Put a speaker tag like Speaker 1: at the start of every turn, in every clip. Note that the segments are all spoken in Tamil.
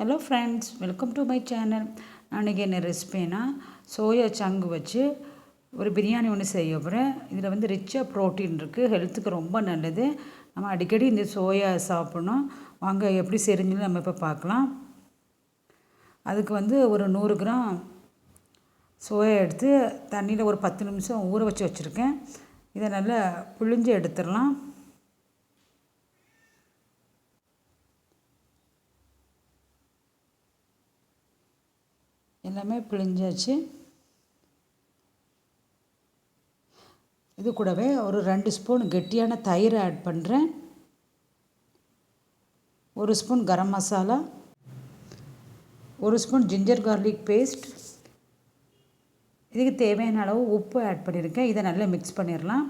Speaker 1: Hello friends welcome to my channel அன்றைக்கி என்ன ரெசிபினா சோயா சங்கு வச்சு ஒரு பிரியாணி ஒன்று செய்ய போகிறேன் இதில் வந்து ரிச்சாக ப்ரோட்டீன் இருக்குது ஹெல்த்துக்கு ரொம்ப நல்லது. நம்ம அடிக்கடி இந்த சோயா சாப்பிட்ணும். வாங்க எப்படி செரிஞ்சுன்னு நம்ம இப்போ பார்க்கலாம். அதுக்கு வந்து ஒரு நூறு கிராம் சோயா எடுத்து தண்ணியில் ஒரு பத்து நிமிஷம் ஊற வச்சு வச்சுருக்கேன். இதை நல்லா புழிஞ்சு எடுத்துடலாம். எல்லாமே பிழிஞ்சாச்சு. இது கூடவே ஒரு ரெண்டு ஸ்பூன் கெட்டியான தயிர் ஆட் பண்ணுறேன் ஒரு ஸ்பூன் கரம் மசாலா. ஒரு ஸ்பூன் ஜிஞ்சர் கார்லிக் பேஸ்ட் இதுக்கு தேவையான அளவு உப்பு ஆட் பண்ணியிருக்கேன் இதை நல்லா மிக்ஸ் பண்ணிடலாம்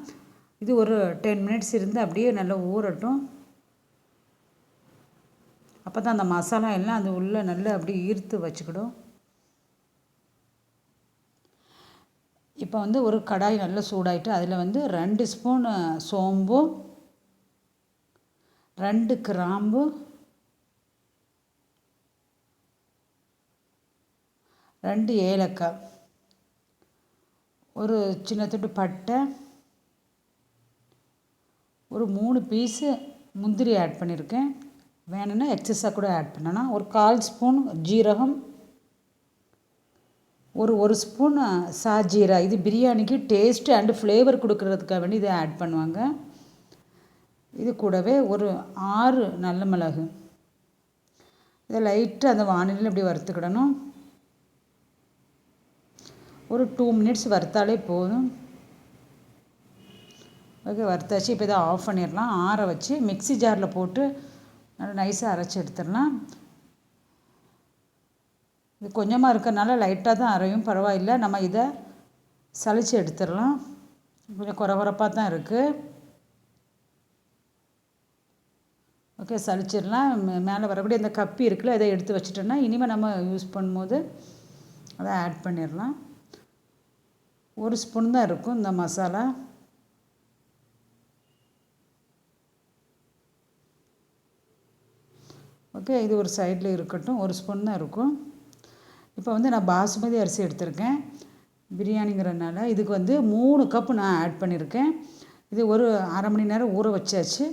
Speaker 1: இது ஒரு டென் மினிட்ஸ் இருந்து அப்படியே நல்லா ஊறட்டும். அப்போ தான் அந்த மசாலா எல்லாம் அது உள்ளே நல்லா அப்படியே ஈர்த்து வச்சுக்கிடும். இப்போ வந்து ஒரு கடாய் நல்லா சூடாயிட்டு அதில் வந்து ரெண்டு ஸ்பூன் சோம்பு ரெண்டு கிராம்பு ரெண்டு ஏலக்காய் ஒரு சின்ன தொட்டு பட்டை ஒரு மூணு பீஸு முந்திரி ஆட் பண்ணியிருக்கேன். வேணும்னா எக்ஸஸாக கூட ஆட் பண்ணலாம். ஒரு கால் ஸ்பூன் ஜீரகம் ஒரு ஒரு ஸ்பூன் சாஜீரா இது பிரியாணிக்கு டேஸ்ட்டு அண்டு ஃப்ளேவர் கொடுக்கறதுக்காக வேண்டி இதை ஆட் பண்ணுவாங்க. இது கூடவே ஒரு ஆறு நல்ல மிளகு. இதை லைட்டாக அந்த வானிலையில் இப்படி வறுத்துக்கிடணும். ஒரு டூ மினிட்ஸ் வறுத்தாலே போதும். ஓகே வறுத்தாச்சு. இப்போ இதை ஆஃப் பண்ணிடலாம். ஆற வச்சு மிக்சி ஜாரில் போட்டு நல்லா நைஸாக அரைச்சி எடுத்துடலாம். இது கொஞ்சமாக இருக்கிறனால லைட்டாக தான் அரையும் பரவாயில்ல. நம்ம இதை சளிச்சு எடுத்துடலாம். கொஞ்சம் குறகுறப்பாக தான் இருக்குது ஓகே சளிச்சிடலாம். மேலே வரக்கூடிய அந்த கப்பி இருக்குல்ல இதை எடுத்து வச்சுட்டோன்னா இனிமேல் நம்ம யூஸ் பண்ணும்போது அதை ஆட் பண்ணிடலாம். ஒரு ஸ்பூன் தான் இருக்கும் இந்த மசாலா. ஓகே இது ஒரு சைடில் இருக்கட்டும். ஒரு ஸ்பூன் தான் இருக்கும். இப்போ வந்து நான் பாசுமதி அரிசி எடுத்திருக்கேன். பிரியாணிங்கிறனால இதுக்கு வந்து மூணு கப்பு நான் ஆட் பண்ணியிருக்கேன். இது ஒரு அரை மணி நேரம் ஊற வச்சாச்சு.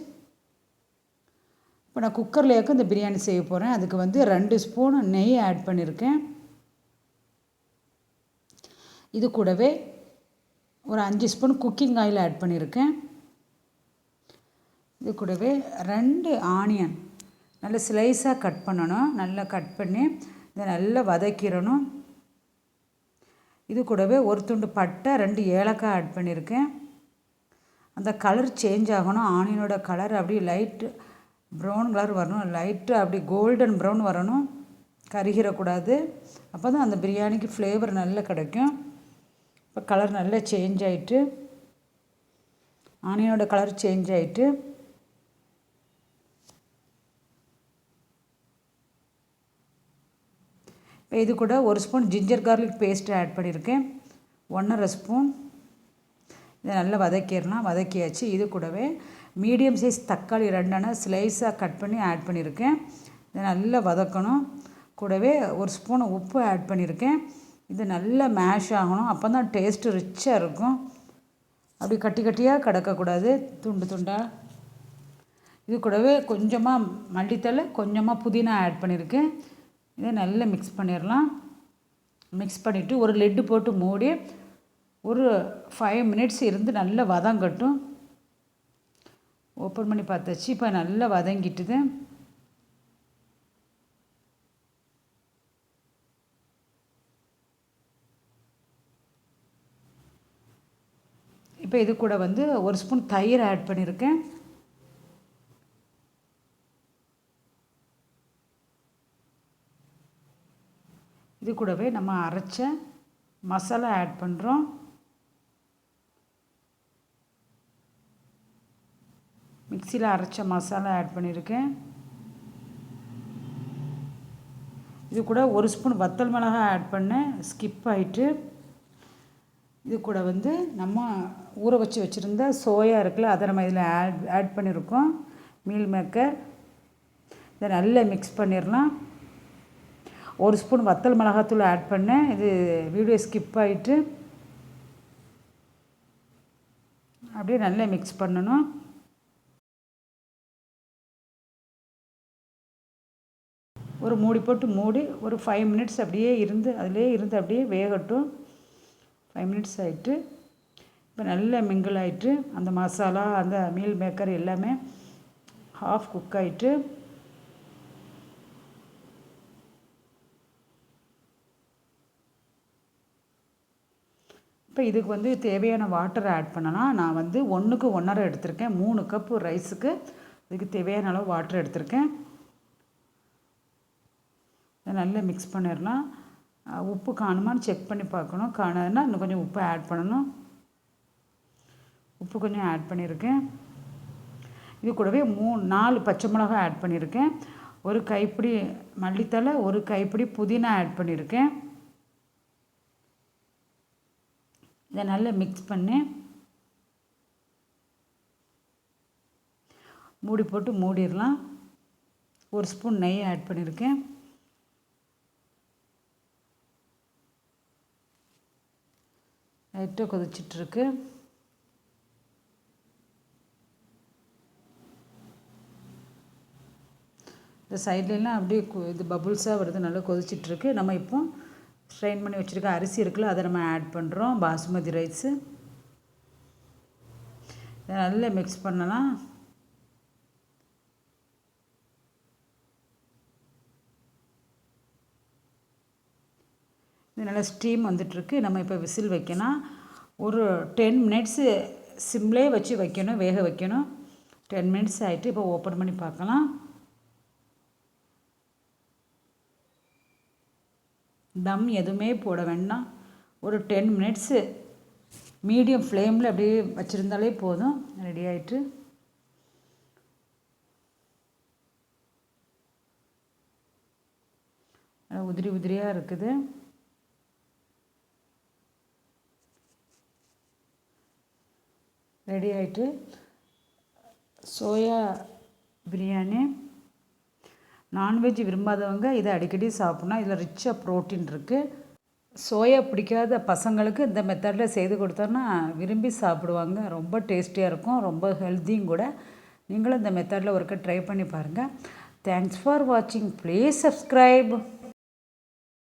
Speaker 1: இப்போ நான் குக்கர்லேயாக்கும் இந்த பிரியாணி செய்ய போகிறேன் அதுக்கு வந்து ரெண்டு ஸ்பூன் நெய் ஆட் பண்ணியிருக்கேன். இது கூடவே ஒரு அஞ்சு ஸ்பூன் குக்கிங் ஆயில் ஆட் பண்ணியிருக்கேன். இது கூடவே ரெண்டு ஆனியன் நல்லா ஸ்லைஸாக கட் பண்ணணும். நல்லா கட் பண்ணி இதை நல்லா வதக்கிடணும். இது கூடவே ஒரு துண்டு பட்டை ரெண்டு ஏலக்காய் ஆட் பண்ணியிருக்கேன். அந்த கலர் சேஞ்ச் ஆகணும். ஆனியனோட கலர் அப்படியே லைட்டு ப்ரௌன் கலர் வரணும். லைட்டு அப்படி கோல்டன் ப்ரௌன் வரணும். கருகிடக்கூடாது. அப்போ தான் அந்த பிரியாணிக்கு ஃப்ளேவர் நல்லா கிடைக்கும். இப்போ கலர் நல்லா சேஞ்ச் ஆகிட்டு ஆனியனோட கலர் சேஞ்ச் ஆகிட்டு இப்போ இது கூட ஒரு spoon ginger garlic paste add பண்ணியிருக்கேன் ஒன்றரை ஸ்பூன். இதை நல்லா வதக்கிடலாம். வதக்கியாச்சு. இது கூடவே மீடியம் சைஸ் தக்காளி ரெண்டெண்ணா ஸ்லைஸாக கட் பண்ணி ஆட் பண்ணியிருக்கேன் இதை நல்லா வதக்கணும். கூடவே ஒரு ஸ்பூன் உப்பு ஆட் பண்ணியிருக்கேன் இது நல்லா மேஷ் ஆகணும். அப்போ தான் டேஸ்ட்டு ரிச்சாக இருக்கும். அப்படி கட்டி கட்டியாக கிடக்கக்கூடாது. துண்டு துண்டாக இது கூடவே கொஞ்சமாக மல்லித்தலை கொஞ்சமாக புதினா ஆட் பண்ணியிருக்கேன் இதை நல்லா மிக்ஸ் பண்ணிடலாம் மிக்ஸ் பண்ணிவிட்டு ஒரு லெட்டு போட்டு மூடி ஒரு ஃபைவ் மினிட்ஸ் இருந்து நல்லா வதங்கட்டும். ஓப்பன் பண்ணி பார்த்தாச்சு. இப்போ நல்லா வதங்கிட்டுது. இப்போ இது கூட வந்து ஒரு ஸ்பூன் தயிர் ஆட் பண்ணியிருக்கேன் இது கூடவே நம்ம அரைச்ச மசாலா ஆட் பண்ணுறோம் மிக்சியில் அரைச்ச மசாலா ஆட் பண்ணியிருக்கேன் இது கூட ஒரு ஸ்பூன் வத்தல் மிளகாய் ஆட் பண்ணேன். ஸ்கிப் ஆகிட்டு இது கூட வந்து நம்ம ஊற வச்சு வச்சுருந்த சோயா இருக்குல்ல அதை நம்ம இதில் ஆட் ஆட் பண்ணியிருக்கோம் மீல் மேக்கர் இதை நல்லா மிக்ஸ் பண்ணிடலாம் ஒரு ஸ்பூன் வத்தல் மிளகாத்தூள் ஆட் பண்ணேன். இது வீடியோ ஸ்கிப் ஆகிட்டு அப்படியே நல்லா மிக்ஸ் பண்ணணும். ஒரு மூடி போட்டு மூடி ஒரு ஃபைவ் மினிட்ஸ் அப்படியே இருந்து அதிலே இருந்து அப்படியே வேகட்டும். ஃபைவ் மினிட்ஸ் ஆகிட்டு இப்போ நல்லா மிங்கிள் ஆகிட்டு அந்த மசாலா அந்த மீல் மேக்கர் எல்லாமே ஹாஃப் குக் ஆகிட்டு இப்போ இதுக்கு வந்து தேவையான வாட்டரை ஆட் பண்ணலாம் நான் வந்து ஒன்றுக்கு ஒன்றரை எடுத்திருக்கேன். மூணு கப்பு ரைஸுக்கு இதுக்கு தேவையான அளவு வாட்டர் எடுத்திருக்கேன். நல்லா மிக்ஸ் பண்ணிடலாம் உப்பு காணுமான்னு செக் பண்ணி பார்க்கணும். காணாதுன்னா இன்னும் கொஞ்சம் உப்பு ஆட் பண்ணணும். உப்பு கொஞ்சம் ஆட் பண்ணியிருக்கேன். இது கூடவே மூணு நாலு பச்சை மிளகா ஆட் பண்ணியிருக்கேன். ஒரு கைப்பிடி மல்லித்தலை ஒரு கைப்பிடி புதினா ஆட் பண்ணியிருக்கேன். இதை நல்லா மிக்ஸ் பண்ணி. மூடி போட்டு மூடிடலாம். ஒரு ஸ்பூன் நெய் ஆட் பண்ணியிருக்கேன் லைட்டாக கொதிச்சிட்ருக்கு. இந்த சைட்லலாம் அப்படியே இது பபுள்ஸாக வருது நல்லா கொதிச்சிட்ருக்கு. நம்ம இப்போ ஸ்ட்ரெயின் பண்ணி வச்சுருக்க அரிசி இருக்குல்ல அதை நம்ம ஆட் பண்ணுறோம் பாசுமதி ரைஸு. இதை நல்லா மிக்ஸ் பண்ணலாம். இது நல்லா ஸ்டீம் வந்துட்டுருக்கு. நம்ம இப்போ விசில் வைக்கணும். ஒரு டென் மினிட்ஸு சிம்லே வச்சு வைக்கணும் வேக வைக்கணும். டென் மினிட்ஸ் ஆகிட்டு இப்போ ஓப்பன் பண்ணி பார்க்கலாம். தம் எதுவுமே போட வேண்டாம். ஒரு டென் மினிட்ஸு மீடியம் ஃப்ளேமில் அப்படியே வச்சுருந்தாலே போதும். ரெடி ஆகிட்டு உதிரி உதிரியாக இருக்குது. ரெடி ஆகிட்டு சோயா பிரியாணி. நான்வெஜ் விரும்பாதவங்க இதை அடிக்கடி சாப்பிட்ணும். இதில் ரிச்சாக ப்ரோட்டீன் இருக்குது சோயா பிடிக்காத பசங்களுக்கு இந்த மெத்தடில் செய்து கொடுத்தோன்னா விரும்பி சாப்பிடுவாங்க. ரொம்ப டேஸ்டியாக இருக்கும். ரொம்ப ஹெல்த்தியும் கூட. நீங்களும் இந்த மெத்தடில் ஒருக்க ட்ரை பண்ணி பாருங்கள் தேங்க்ஸ் ஃபார் வாட்சிங் ப்ளீஸ் சப்ஸ்கிரைப்